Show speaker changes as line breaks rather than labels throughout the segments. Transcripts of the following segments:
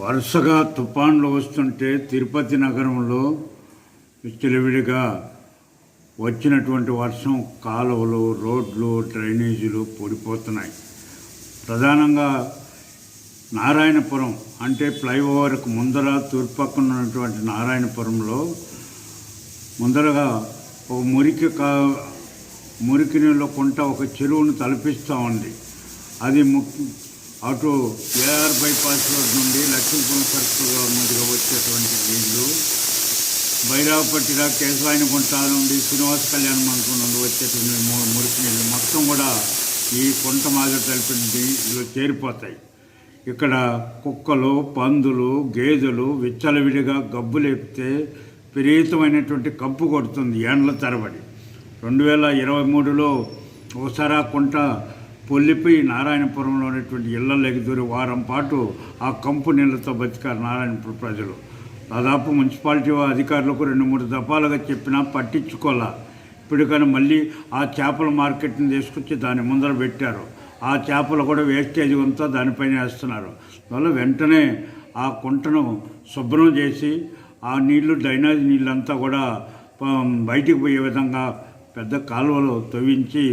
వరుసగా తుఫాన్లు వస్తుంటే తిరుపతి నగరంలో విచ్చలవిడిగా వచ్చినటువంటి వర్షం కాలువలు రోడ్లు డ్రైనేజీలు పొడిపోతున్నాయి. ప్రధానంగా నారాయణపురం అంటే ఫ్లైఓవర్కు ముందర తూర్పక్కన ఉన్నటువంటి నారాయణపురంలో ముందరగా ఒక మురికి కా మురికి నీళ్ళ కుంట ఒక చెరువును తలపిస్తూ ఉంది. అది ము అటు ఏఆర్ బైపాస్ రోడ్ నుండి లక్ష్మీపురం సర్కిల్ మీదుగా వచ్చేటువంటి నీళ్ళు బైరావపట్టిగా కేశవాయనకుంట నుండి శ్రీనివాస కళ్యాణ మండపం నుండి వచ్చేటువంటి మురికి నీళ్ళు మొత్తం కూడా ఈ కొంట మాదిరి కలిపిన నీళ్ళు చేరిపోతాయి ఇక్కడ కుక్కలు పందులు గేదెలు విచ్చలవిడిగా గబ్బు లేపితే విపరీతమైనటువంటి కంపు కొడుతుంది ఏండ్ల తరబడి. రెండు వేల ఇరవై మూడులో ఒకసారి ఆ కుంట పొల్లిపోయి నారాయణపురంలో ఉన్నటువంటి ఇళ్ళలోకి దూరి వారం పాటు ఆ కంపు నీళ్ళతో బతికారు నారాయణపురం ప్రజలు. దాదాపు మున్సిపాలిటీ అధికారులకు రెండు మూడు దఫాలుగా చెప్పినా పట్టించుకోలే. ఇప్పుడు కానీ మళ్ళీ ఆ చేపల మార్కెట్ని తీసుకొచ్చి దాని ముందర పెట్టారు. ఆ చేపలు కూడా వేస్టేజ్ అంతా దానిపైన వేస్తున్నారు. అందువల్ల వెంటనే ఆ కుంటను శుభ్రం చేసి ఆ నీళ్ళు డ్రైనేజ్ నీళ్ళంతా కూడా బయటికి పోయే విధంగా పెద్ద కాలువలు తవ్వించి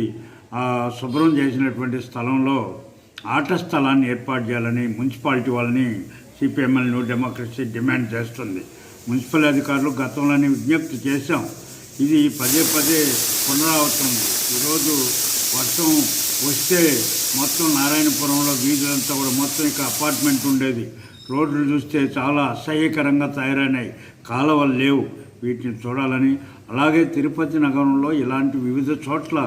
శుభ్రం చేసినటువంటి స్థలంలో ఆట స్థలాన్ని ఏర్పాటు చేయాలని మున్సిపాలిటీ వాళ్ళని సిపిఎంఎల్ న్యూ డెమోక్రసీ డిమాండ్ చేస్తుంది. మున్సిపల్ అధికారులు గతంలోనే విజ్ఞప్తి చేశాం. ఇది పదే పదే పునరావృతం. ఈరోజు వర్షం వస్తే మొత్తం నారాయణపురంలో వీధులంతా కూడా మొత్తం ఇక అపార్ట్మెంట్ ఉండేది. రోడ్లు చూస్తే చాలా అసహ్యకరంగా తయారైనాయి. కాలువలు లేవు. వీటిని చూడాలని అలాగే తిరుపతి నగరంలో ఇలాంటి వివిధ చోట్ల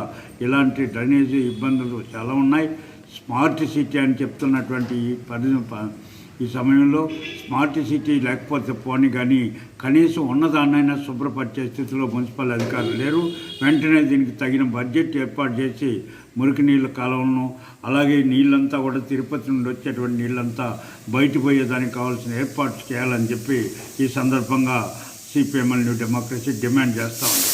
ఇలాంటి డ్రైనేజీ ఇబ్బందులు చాలా ఉన్నాయి. స్మార్ట్ సిటీ అని చెప్తున్నటువంటి ఈ పరి ఈ సమయంలో స్మార్ట్ సిటీ లేకపోతే పోని కానీ కనీసం ఉన్నదాన్నైనా శుభ్రపరిచే స్థితిలో మున్సిపల్ అధికారులు లేరు. వెంటనే దీనికి తగిన బడ్జెట్ ఏర్పాటు చేసి మురికి నీళ్ళ కాలువలను అలాగే నీళ్ళంతా కూడా తిరుపతి నుండి వచ్చేటువంటి నీళ్ళంతా బయటపోయేదానికి కావాల్సిన ఏర్పాటు చేయాలని చెప్పి ఈ సందర్భంగా సిపిఎంఎల్ న్యూ డెమోక్రసీ డిమాండ్ చేస్తూ ఉంది.